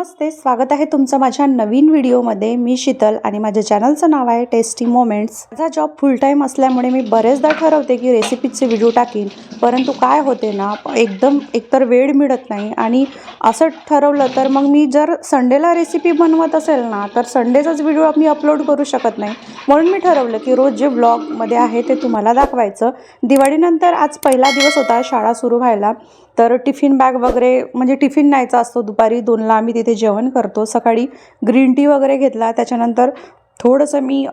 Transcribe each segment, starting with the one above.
नमस्ते स्वागत आहे तुमचं माझ्या नवीन व्हिडिओमध्ये. मी शीतल आणि माझ्या चॅनलचं नाव आहे टेस्टी मोमेंट्स. माझा जॉब फुल टाईम असल्यामुळे मी बरेचदा ठरवते की रेसिपीचे व्हिडिओ टाकीन. परंतु काय होते ना एकदम एकतर वेळ मिळत नाही आणि असं ठरवलं तर मग मी जर संडेला रेसिपी बनवत असेल ना तर संडेचाच व्हिडिओ मी अपलोड करू शकत नाही. म्हणून मी ठरवलं की रोज जे ब्लॉगमध्ये आहे ते तुम्हाला दाखवायचं. दिवाळीनंतर आज पहिला दिवस होता शाळा सुरू व्हायला. तर टिफिन बॅग वगैरे म्हणजे टिफिन न्यायचा असतो दुपारी दोनला आम्ही तिथे जेवण करतो. सकाळी ग्रीन टी वगैरे घेतला. त्याच्यानंतर थोडंसं मी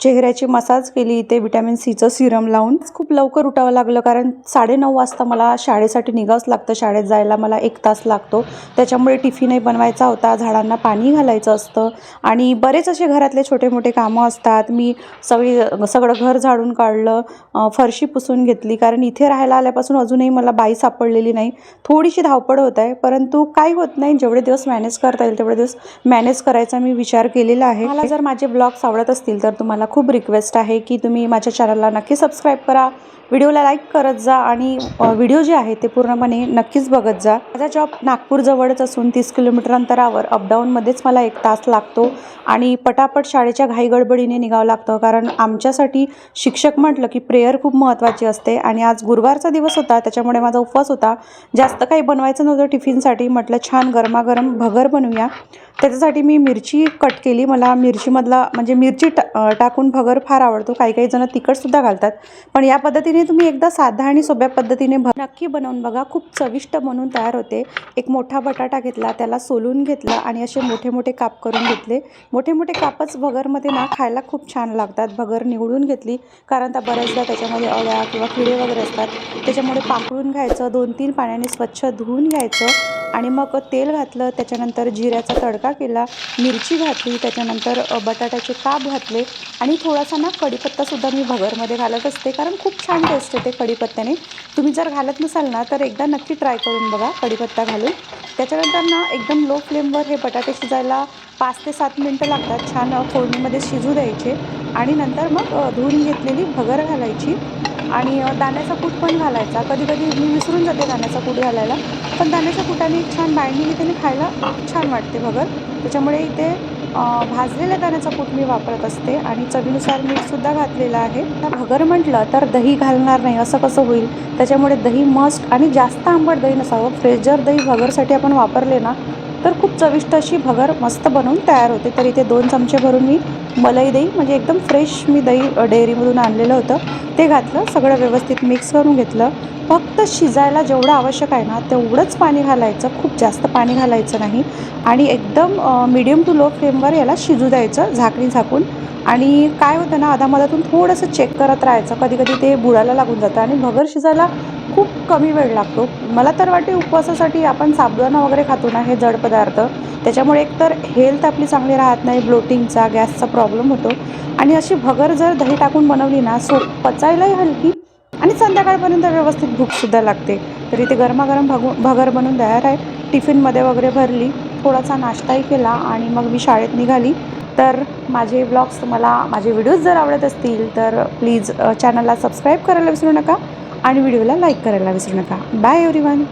चेहऱ्याची मसाज केली ते विटॅमिन सीचं सिरम लावून खूप लवकर उठावं लागलं. कारण साडेनऊ वाजता मला शाळेसाठी निघावंच लागतं. शाळेत जायला मला एक तास लागतो. त्याच्यामुळे टिफिनही बनवायचा होता. झाडांना पाणी घालायचं असतं. आणि बरेच असे घरातले छोटे मोठे कामं असतात. मी सगळी सगळं घर झाडून काढलं फरशी पुसून घेतली. कारण इथे राहायला आल्यापासून अजूनही मला बाई सापडलेली नाही. थोडीशी धावपळ होत आहे. परंतु काही होत नाही. जेवढे दिवस मॅनेज करता येईल तेवढे दिवस मॅनेज करायचा मी विचार केलेला आहे. मला जर माझे ब्लॉग्स आवडत असतील तर तुम्हाला खूप रिक्वेस्ट आहे की तुम्ही माझ्या चॅनलला नक्की सबस्क्राईब करा. व्हिडिओला लाईक करत जा आणि व्हिडिओ जे आहे ते पूर्णपणे नक्कीच बघत जा. माझा जॉब नागपूरजवळच असून तीस किलोमीटर अंतरावर अपडाऊनमध्येच मला एक तास लागतो आणि पटापट शाळेच्या घाईगडबडीने निघावं लागतं कारण आमच्यासाठी शिक्षक म्हटलं की प्रेयर खूप महत्त्वाची असते आणि आज गुरुवारचा दिवस होता त्याच्यामुळे माझा उपवास होता. जास्त काही बनवायचं नव्हतं टिफिनसाठी म्हटलं छान गरमागरम भगर बनवूया. त्याच्यासाठी मी मिरची कट केली. मला मिरचीमधला म्हणजे मिरची टा टाकून भगर फार आवडतो. काही काही जण तिखटसुद्धा घालतात. पण या पद्धतीने तुम्ही एकदा साधा आणि सोप्या पद्धतीने भ नक्की बनवून बघा. खूप चविष्ट बनवून तयार होते. एक मोठा बटाटा घेतला त्याला सोलून घेतला आणि असे मोठे मोठे काप करून घेतले. मोठे मोठे कापच भगरमध्ये ना खायला खूप छान लागतात. भगर निवडून घेतली. कारण त्या बऱ्याचदा त्याच्यामध्ये अळ्या किंवा किडे वगैरे असतात. त्याच्यामुळे पाकळून घ्यायचं दोन तीन पाण्याने स्वच्छ धुवून घ्यायचं. आणि मग तेल घातलं त्याच्यानंतर जिऱ्याचा तडका केला मिरची घातली त्याच्यानंतर बटाट्याचे काप घातले आणि थोडासा ना कढीपत्तासुद्धा मी भगरमध्ये घालत असते कारण खूप छान टेस्ट येते कढीपत्त्याने. तुम्ही जर घालत नसाल ना तर एकदा नक्की ट्राय करून बघा कढीपत्ता घालून. त्याच्यानंतर ना एकदम लो फ्लेमवर हे बटाटे शिजायला पाच ते सात मिनटं लागतात छान फोडणीमध्ये शिजू द्यायचे. आणि नंतर मग धुवून घेतलेली भगर घालायची. आणि दाण्याचा कूट पण घालायचा. कधी कधी मी विसरून जाते दाण्याचा कूट घालायला. पण दाण्याच्या कुटाने एक छान बाइंडिंग येते खायला छान वाटते भगर त्याच्यामुळे इथे भाजलेला भाजलेल्या दाण्याचा कूट मी वापरत असते आणि चवीनुसार मीठसुद्धा घातलेलं आहे. आता भगर म्हटलं तर दही घालणार नाही असं कसं होईल? त्याच्यामुळे दही मस्ट आणि जास्त आंबट दही नसावं. फ्रेश जर दही भगरसाठी आपण वापरले ना तर खूप चविष्ट अशी भगर मस्त बनवून तयार होते. तर इथे दोन चमचे भरून मी मलाई दही म्हणजे एकदम फ्रेश मी दही डेअरीमधून आणलेलं होतं. ते घातलं सगळं व्यवस्थित मिक्स करून घेतलं. फक्त शिजायला जेवढं आवश्यक आहे ना तेवढंच पाणी घालायचं. खूप जास्त पाणी घालायचं नाही. आणि एकदम मिडियम टू लो फ्लेमवर याला शिजू द्यायचं झाकणी झाकून. आणि काय होतं ना अधामधातून थोडंसं चेक करत राहायचं. कधी कधी ते बुडायला लागून जातं आणि भगर शिजायला खूप कमी वेळ लागतो. मला तर वाटते उपवासासाठी आपण साबुदाणा वगैरे खातो ना हे जड पदार्थ. त्याच्यामुळे एकतर हेल्थ आपली चांगली राहत नाही ब्लोटिंगचा गॅसचा प्रॉब्लेम होतो. आणि अशी भगर जर दही टाकून बनवली ना सो पचायलाही हलकी आणि संध्याकाळपर्यंत व्यवस्थित भूकसुद्धा लागते. तर इथे गरमागरम भगू भगर बनवून तयार आहे. टिफिनमध्ये वगैरे भरली थोडासा नाश्ताही केला आणि मग मी शाळेत निघाली. तर माझे ब्लॉग्स तुम्हाला माझे व्हिडिओज जर आवडत असतील तर प्लीज चॅनलला सबस्क्राईब करायला विसरू नका. आणि व्हिडिओला लाईक करायला विसरू नका. Bye everyone.